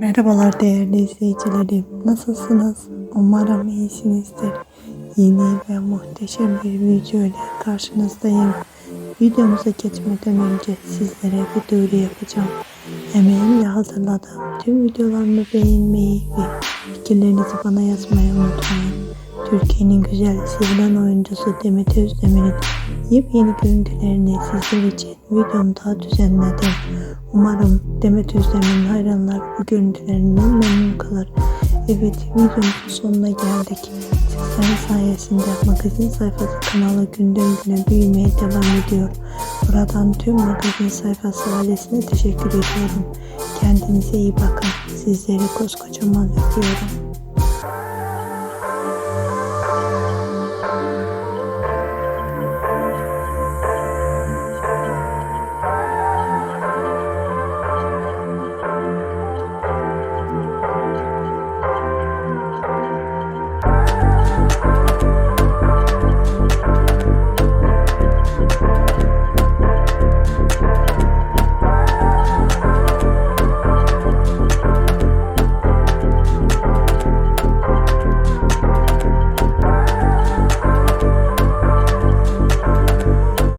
Merhabalar değerli izleyicilerim. Nasılsınız? Umarım iyisinizdir. Yeni ve muhteşem bir video ile karşınızdayım. Videomuza geçmeden önce sizlere bir duyuru yapacağım. Emeğimle hazırladığım tüm videolarımı beğenmeyi ve fikirlerinizi bana yazmayı unutmayın. Türkiye'nin güzel sevilen oyuncusu Demet Özdemir'in yepyeni görüntülerini sizler için videomda düzenledim. Umarım Demet Özdemir'in hayranlar bu görüntülerinden memnun kalır. Evet videomuzun sonuna geldik. Sizlerin sayesinde magazin sayfası kanalı günden güne büyümeye devam ediyor. Buradan tüm magazin sayfası ailesine teşekkür ediyorum. Kendinize iyi bakın. Sizleri koskocaman öpüyorum.